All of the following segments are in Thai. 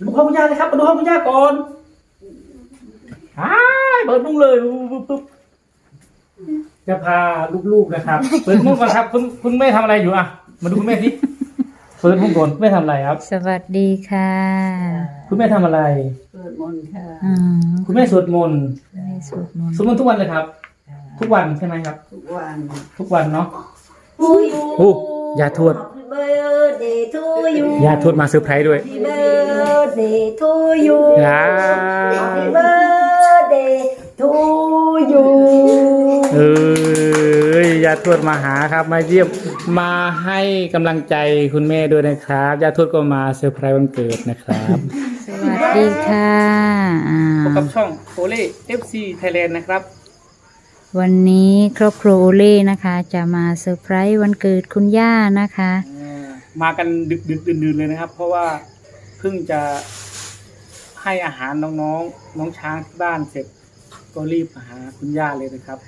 ดูห้องคุณย่าเลยครับมาดูห้องคุณย่าก่อนอ้ายเปิดมุ้งเลยปุ๊บปุ๊บปุ๊บจะพาลูกๆนะครับ เปิดมุ้งก่อนครับ คุณคุณแม่ทำอะไรอยู่อะ มาดูคุณแม่สิเปิดมุ้งก่อนคุณแม่ทำอะไรครับ สวัสดีค่ะคุณแม่ทำอะไรเปิดมนต์ค่ะอืมคุณแม่สวดมนต์ให้สวดมนต์สวดมนต์ทุกวันเลยครับ ทุกวันใช่ไหมครับ ทุกวันทุกวันเนาะทูยูโอ้ยาทวดเบิร์ด เดย์ทูยูยาทวดมาเซอร์ไพรส์ด้วย Happy birthday to you อ่า Happy birthday to you เอ้ยยาทวดมาหาครับ มาเยี่ยม มาให้กำลังใจคุณแม่ด้วยนะครับยาทวดก็มาเซอร์ไพรส์วันเกิดนะครับ สวัสดีค่ะอ่าพบกับช่องโอเล่ FC Thailand นะครับ วันนี้ครอบครัวโอเล่นะคะ จะมาเซอร์ไพรส์วันเกิดคุณย่านะคะ มากันดึกดึกดื่นๆเลยนะครับ เพราะว่าเพิ่งจะให้อาหารน้องๆ น้องช้างที่บ้านเสร็จ ก็รีบมาหาคุณย่าเลยนะครับ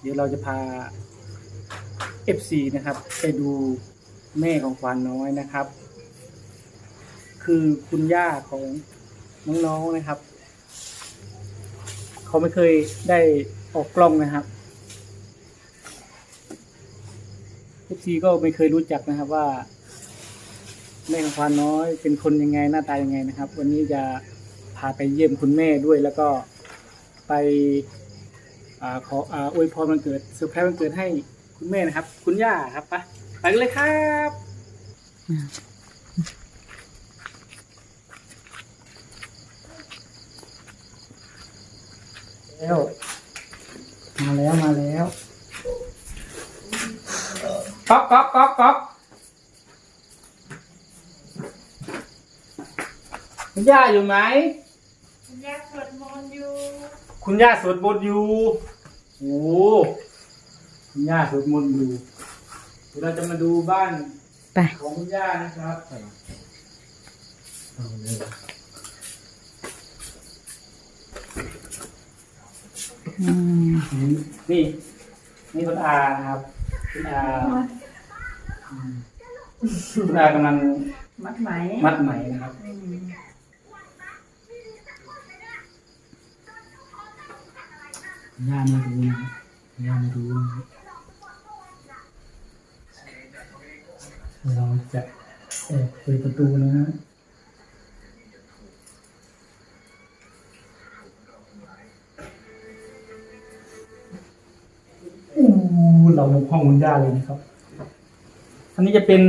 เดี๋ยวเราจะพา FC นะครับ ไปดูแม่ของควานน้อยนะครับ คือคุณย่าของน้องๆนะครับ เขาไม่เคยได้ออกกล้องนะครับ FC ก็ไม่เคยรู้จักนะครับว่าแม่ของควานน้อยเป็นคนยังไงหน้าตายังไงนะครับ วันนี้จะพาไปเยี่ยมคุณแม่ด้วยแล้วก็ไปอขอออวยพรวันเกิดเซอร์ไพรส์วันเกิดให้คุณแม่นะครับ คุณย่าครับไปไปกันเลยครับแล้วมาแล้วมาแล้ว ก๊อกก๊อกก๊อกก๊อกคุณย่าอยู่ไหม คุณย่าสวดมนต์อยู่ คุณย่าสวดมนต์อยู่โอ้คุณย่าสวดมนต์อยู่เดี๋ยวเราจะมาดูบ้านไปของคุณย่านะครับอืมนี่นี่คุณอานะครับ คุณอาคุณอากำลังมัดไหมมัดไหมนะครับย่ามาดูนะย่ามาดูนะเราจะเปิดประตูนะฮะ เรามุกห้องคุณย่าเลยนะครับ อันนี้จะเป็น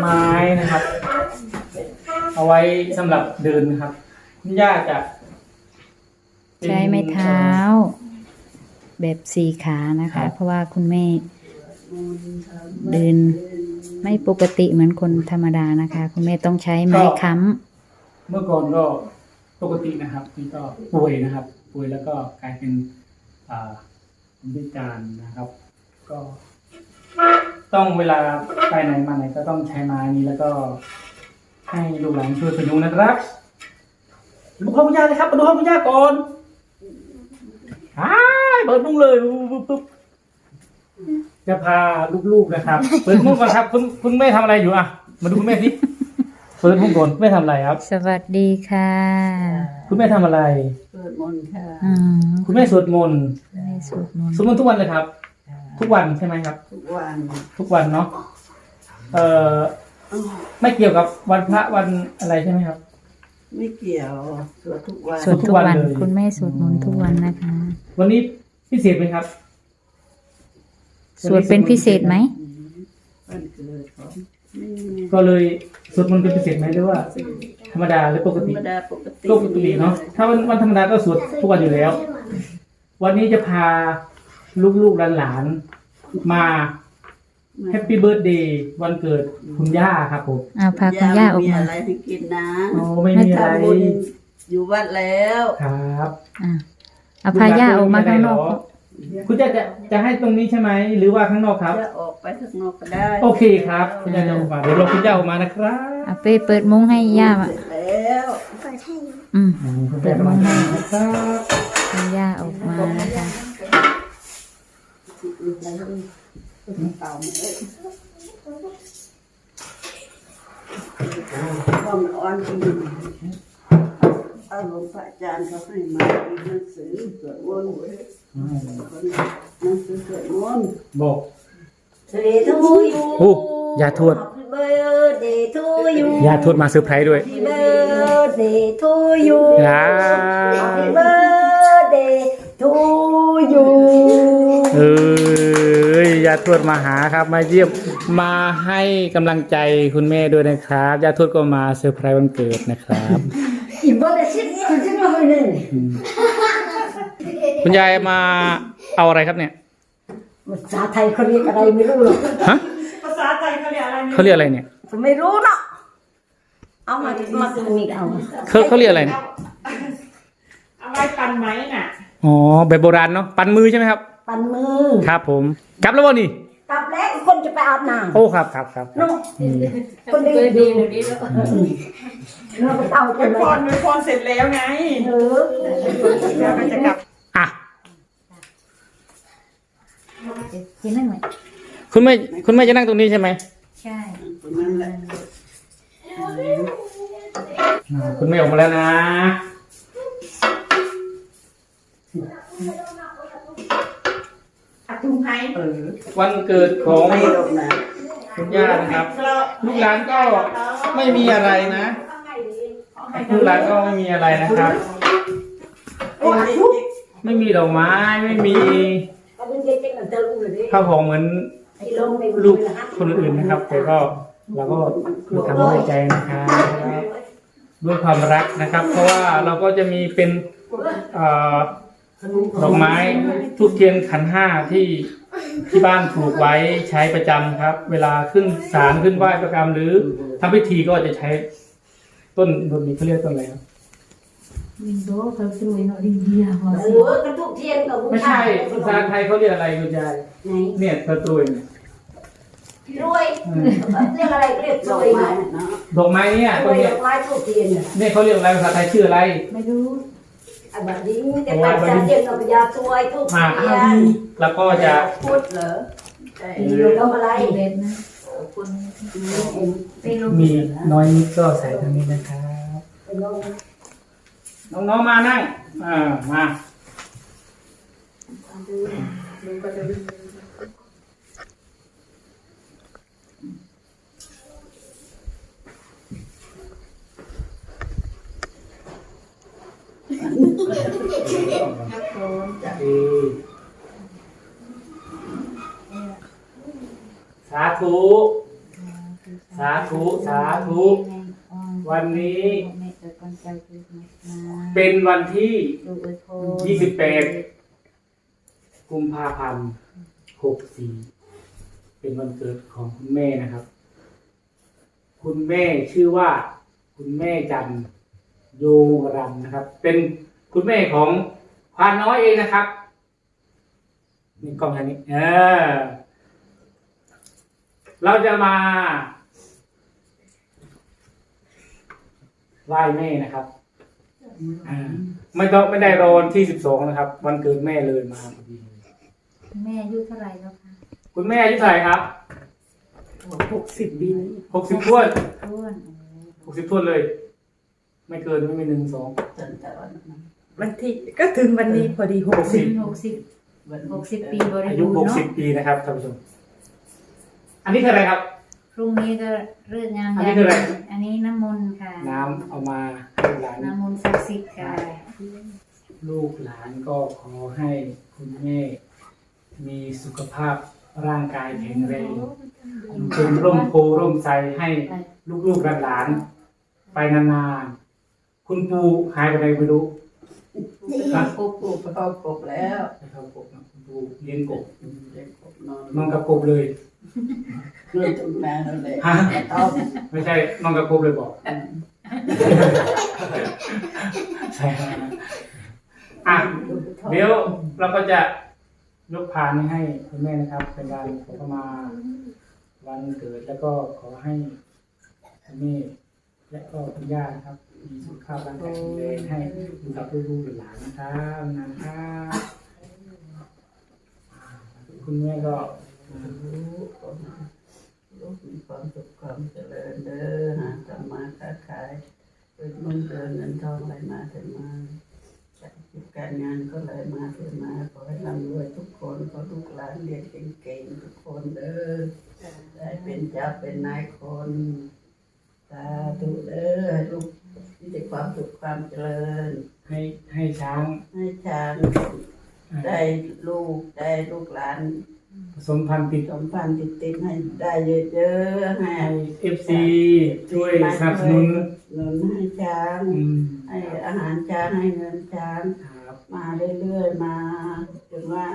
ไม้นะครับ เอาไว้สำหรับเดินนะครับ คุณย่าจะเป็นใช้ไม้เท้า แบบสี่ขานะคะ เพราะว่าคุณแม่เดินไม่ปกติเหมือนคนธรรมดานะคะ คุณแม่ต้องใช้ไม้ค้เมื่อก่อนก็ปกตินะครับนี่ก็ป่วยนะครับ ป่วยแล้วก็กลายเป็นอ่า พิการนะครับ ก็ ต้องเวลาไปไหนมาไหนก็ต้องใช้ไม้นี้แล้วก็ ให้ลูกหลานช่วยพยุงนะครับดูห้องคุณย่าเลยครับมาดูห้องคุณย่าก่อนอายเปิดมุ้งเลยปุ๊บปุ๊บจะพาลูกๆนะครับ เปิดมุ้งก่อนครับ คุณคุณแม่ทำอะไรอยู่อะ มาดูคุณแม่สิ เปิดมุ้งก่อนคุณแม่ทำอะไรครับำสวัสดีค่ะ คุณแม่ทำอะไรเปิดมนต์ค่ะอืมคุณแม่สวดมนต์ให้สวดมนต์สวดมนต์ทุกวันเลยครับ ทุกวันใช่ไหมครับ ทุกวันทุกวันเนาะเอ่อไม่เกี่ยวกับวันพระวันอะไรใช่ไหมครับ ไม่เกี่ยวสวดทุกวันสวดทุกวันทุกวันเลยคุณแม่สวดมนต์ทุกวันนะคะ วันนี้พิเศษไหมครับสวดเป็นพิเศษไหม วันเกิดของก็เลย สวดมนต์เป็นพิเศษไหมหรือว่า ธรรมดาหรือปกธรติรมดาปกติปกติเนาะถ้าวันวันธรรมดาก็สวดทุกวันอยู่แล้ว วันนี้จะพาลูกๆหลานๆมาแฮปปี้เบิร์ดเดย์วันเกิดคุณย่าครับผมเอาพาคุณย่าออกมีมาอะไรให้กินนะโอ้ไม่มีอะไรทำบุญอยู่วัดแล้วครับ อะเอาพาย่าออกมาข้างนอก คุณ จะจะจะให้ตรงนี้ใช่ไหมหรือว่าข้างนอกครับ จะออกไปข้างนอกก็ได้โอเคครับคุณย่าจะออกมาเดี๋ยวเราคุณย่าออกมานะครับเอาไปเปิดมุ้งให้ย่าอะเสร็จแล้วอืมอืมคุณย่าจะมานะครับคุณย่าออกมานะคะเต่ามาเอ้ยความอ่อนที่อยู่ เอาหลวงพระอาจารย์เขาให้มาอีกหนังสือสวดมนต์หนังสือสวดมนต์บอก Happy to you โอ้ยาทวด Happy birthday to you ยาทวดมาเซอร์ไพรส์ด้วย Happy birthday to you อ่า Happy birthday to you เอ้ยยาทวดมาหาครับมาเยี่ยมมาให้กำลังใจคุณแม่ด้วยนะครับยาทวดก็มาเซอร์ไพรส์วันเกิดนะครับอี บ้าแต่ชิดคุณจะมาเลยอืมคุณยายมาเอาอะไรครับเนี่ย ภาษาไทยเขาเรียกอะไรไม่รู้หรอกฮะ ภาษาไทยเขาเรียกอะไรเขาเรียกอะไรเนี่ย ไม่รู้เนาะเอามามาตรงนี้เอาเขาเขาเรียกอะไรเนี่ยเอาไว้ปันไหมน่ะ อ๋อแบบโบราณเนาะ ปันมือใช่ไหมครับ ปันมือ ครับผม กลับแล้วบ่นี่กลับแล้วคน จะไปอาบน้โอ้ครับครับครับำเนาะอืมคนดีดีเราไปเอาไปกันพเลยรไปพรเสร็จแล้วไงเออแล้วก็จะกลับอะกินนั่งไหมคุณแม่คุณแม่จะนั่งตรงนี้ใช่ไหมใช่นั่นแหละอ่าคุณแม่ออกมาแล้วนะ อักทุงไห้เออวันเกิดของไม่หรอกนะคุณย่านะครับ ลูกหลานก็ไม่มีอะไรนะลูกหลานก็ไม่มีอะไรนะครับ ไม่มีดอกไม้ไม่มีข้าวของเหมือนลูกคนอื่นนะครับ แต่ก็เราก็ทำด้วยใจนะครับด้วยความรักนะครับ เพราะว่าเราก็จะมีเป็นอ่อ ดอกไม้ทุกเทียนขันห้าที่ที่บ้านปลูกไว้ใช้ประจำครับ เวลาขึ้นศาลขึ้นไหว้ประกรรมหรือทำพิธีก็จะใช้ ต้นต้นนี้เขาเรียกต้นอะไรครับวินโดว์เขาสวยเนาะดินเดียพอเอสิอกระทุกเทียนกับไม่ใช่ภาษาไทยเขาเรียกอะไรคุณยายไหนเนี่ยตะตรุยเนี่ยรวยเรียกอะไรเรียกรวยเนาะดอกไม้เนี่ยรต้วนยเนี้ยดอกไม้ทุกเทียนน่ะเนี่ยเขาเรียกอะไรภาษาไทยชื่ออะไร ไม่รู้ อันนี้จะตัดจากเทียนกับยาช่วยทุกมาเทียนแล้วก็จะพูดเหรออยู่กับอะไรเด็ดนะไปลงมีน้อยนิดก็ใส่ทางนี้นะครับไปลงน้องๆมานั่งอ่ามาสาธุสาธุ สาธุ วันนี้แม่เกิดก่อนเจ้เป็นวันที่ดูอวยพรยี่สิบแปดกุมภาพันธ์หกสี่เป็นวันเกิดของคุณแม่นะครับ คุณแม่ชื่อว่า คุณแม่จัน โยรันนะครับ เป็นคุณแม่ของควานน้อยเองนะครับนี่กล้องทางนี้ เออ เราจะมาไหว้แม่นะครับอ่าไม่ต้องไม่ได้รอวันที่สิบสองนะครับ วันเกิดแม่เลยมาพอดีแม่อายุเท่าไหร่แล้วคะคุณแม่อายุเท่าไหร่ครับหกสิบปีนี้หกสิบท้วนท้วนหกสิบท้วนเลย ไม่เกินไม่มีหนึ่งสองจนแต่วันนั้นวันที่ก็ถึงวันนี้พอดีหกหกสิสิบบหกสิบวันหกสิบปีบริอายุบูรหกณ์สิเนาะบปีนะครับท่านผู้ชม อันนี้คืออะไรครับ พรุ่งนี้ก็เรื่องงานอันนี้คืออะไร อันนี้น้ำมนต์ค่ะ น้ำเอามาให้หลาน น้ำมนต์ศักดิ์สิทธิ์ค่ะลูกหลานก็ขอให้คุณแม่ มีสุขภาพร่างกายแข็งแรงอยู่เป็นร่มโพร่มไทรให้ลูกๆหลานๆไปนานๆ คุณปูหายไปไหนไม่รู้นี่กบกบไปเข้ากบแล้วไปเข้ากบนะคุณปูเลี้ยงกบเด็กกบนอนนอนกับกบเลยเลื่อนตรงนั้นเลยฮะเอาไม่ใช่นอนกับกบเลยบอกใช่ครับอะเดี๋ยวเราก็จะยกพานนี้ให้คุณแม่นะครับ เป็นการขอเข้ามาวันเกิดแล้วก็ขอให้คุณแม่ และก็คุณย่านะครับ มีสุขภาพร่างกายแข็งแรงให้อยู่กับลูกๆหลานนะครับนะครับคุณแม่ก็ลูกมีความสุขความเจริญเด้อหาทำมาค้าขายเป็นมุ่งเดินเงินทองไหลมาเถิดมากากการงานก็ไหลมาเถิดมาขอให้ร่ำรวยทุกคนขอลูกหลานเรียนเก่งๆทุกคนเด้อได้เป็นเจ้าเป็นนายคน สาธุเด้อให้ลูกมีแต่ความสุขความเจริญ ให้ให้ช้างให้ช้างได้ลูกได้ลูกหลานผสมพันธุ์ติดสมพันธ์ติดติดๆให้ได้เยอะๆให้ให้เอฟซีช่วยสนับสนุนหนุนให้ช้างอืมให้อาหารช้างให้เงินช้าง ครับมาเรื่อยๆมาจนว่า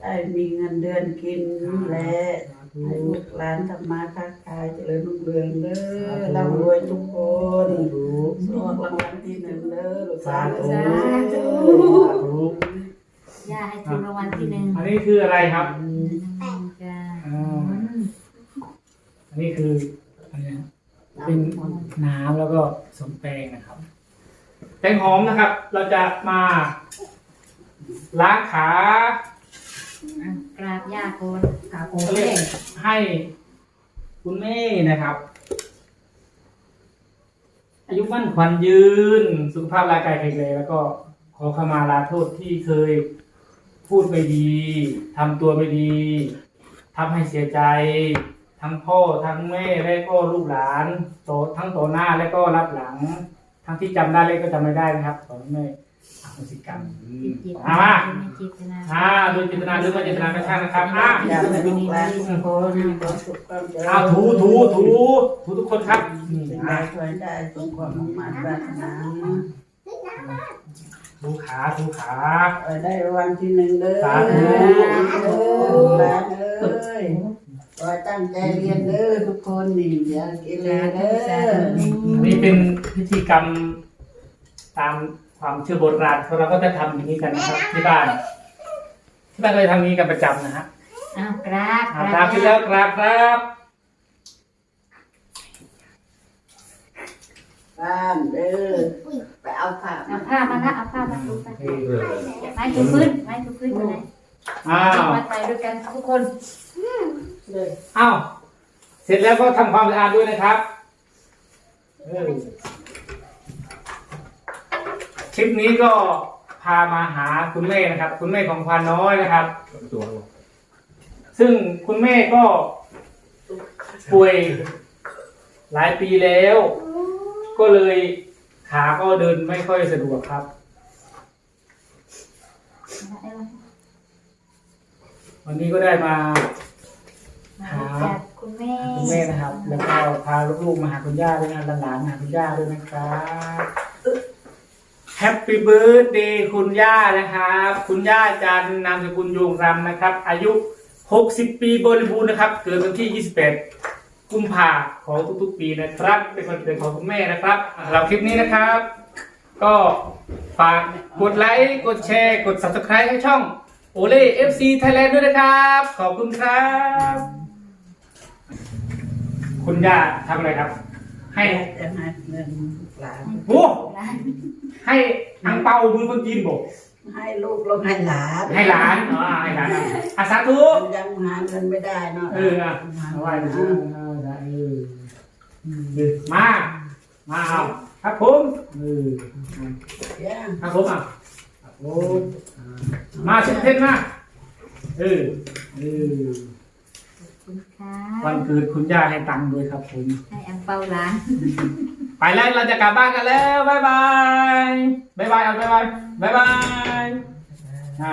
ได้มีเงินเดือนกินและสา ธุให้ลูกหลานทำมาค้าขายเจริญรุ่งเรืองเด้อร่ำรวยทุกคนสาธุถูกรางวัลที่หนึ่งเด้อลูกสาธุสาสาธุธุย่าให้ถูกรางวัลที่หนึ่งอันนี้คืออะไรครับจ้าอ่าอันนี้คืออันนี้เป็นน้ำแล้วก็สมแป้งนะครับ แตงหอมนะครับ เราจะมาล้างขา อะกราบย่าโกนขาโกเขาเรียให้คุณแม่นะครับ อายุมั่นขวัญยืน สุขภาพร่างกายแข็งแรงแล้วก็ขอขมาลาโทษที่เคยพูดไม่ดีทำตัวไม่ดีทำให้เสียใจ ทั้งพ่อทั้งแม่และก็ลูกหลานโตทั้งโตหน้าและก็รับหลัง ทั้งที่จำได้และก็จำไม่ได้นะครับขอให้แม่ อโหสิกรรมจิตอ่ามาไม่จิตนาอ่าโดยเจตนาหรือไม่เจตนาไม่ใช่นะครับอ่าอยากให้ลูกหลานทุกคนมีความสุขความเจริญอ้าวถูถูถูถูทุกคนครับนี่สิ่งใดอะช่วยได้สมความมุ่งมั่นปรารถนาถูขาถูขา เออได้รางวัลที่หนึ่งเด้อสาธุ เด้อลูกหลานเอ้ยขอให้ตั้งใจเรียนเด้อทุกคนนี่อย่าเกิเลเด้อ อันนี้เป็นพิธีกรรมตาม ความเชื่อโบราณเราก็จะทำอย่างนี้กันนะครับที่บ้าน ที่บ้านก็จะทำอย่างนี้กันประจำนะฮะอ้าวกราบอ่ากราบที่แล้วกราบครับบ้านเด้อไปเอาผ้าเอาผ้ามาละเอาผ้ามาดูไปโอเคไม้ถูพื้นไม้ถูพื้นไปไหนอ้าว มาไปด้วยกันทุกคนเลยอ้าว เสร็จแล้วก็ทำความสะอาดด้วยนะครับเออ คลิปนี้ก็พามาหาคุณแม่นะครับ คุณแม่ของควานน้อยนะครับซึ่งคุณแม่ก็ป่วยหลายปีแล้ว ก็เลยขาก็เดินไม่ค่อยสะดวกครับ วันนี้ก็ได้มามาคุณแม่คุณแม่นะครับ แล้วก็พาลูกๆมาหาคุณย่าด้วยนะหลานๆมาหาคุณย่าด้วยนะครับ แฮปปี้เบิร์ดเดย์คุณย่านะครับ คุณย่าจันนามสกุลโยงรำนะครับ อายุ 60 ปีบริบูรณ์นะครับ เกิดวันที่ 28 กุมภาของทุกๆ ปีนะครับ เป็นวันเกิดของคุณแม่นะครับเราคลิปนี้นะครับ ก็ฝากกดไลค์กดแชร์ กด subscribe ให้ช่องโอเล่ FC Thailand ด้วยนะครับ ขอบคุณครับ คุณย่าทำอะไรครับ ให้ จะให้เงินหลาน โอ้ ให้อังเปามือคนจีนบอกให้ลูกลงให้หลานให้หลานอ๋อให้หลานอาสาธุมันยังหาเงินไม่ได้เนาะเอออะหาเอาไว้ไว้นะนะเออได้เออเออมา มาเอาครับผมเออย่าครับผมอะครับผมอ่ามาชิดเพชรมาเออเออคุณค่ะวันเกิดคุณย่าให้ตังค์ด้วยครับผมให้อังเปาหลาน ไปแล้วเราจะกลับบ้านกันแล้วบ๊ายบายบ๊ายบายเอาบ๊ายบายบ๊ายบายอ่า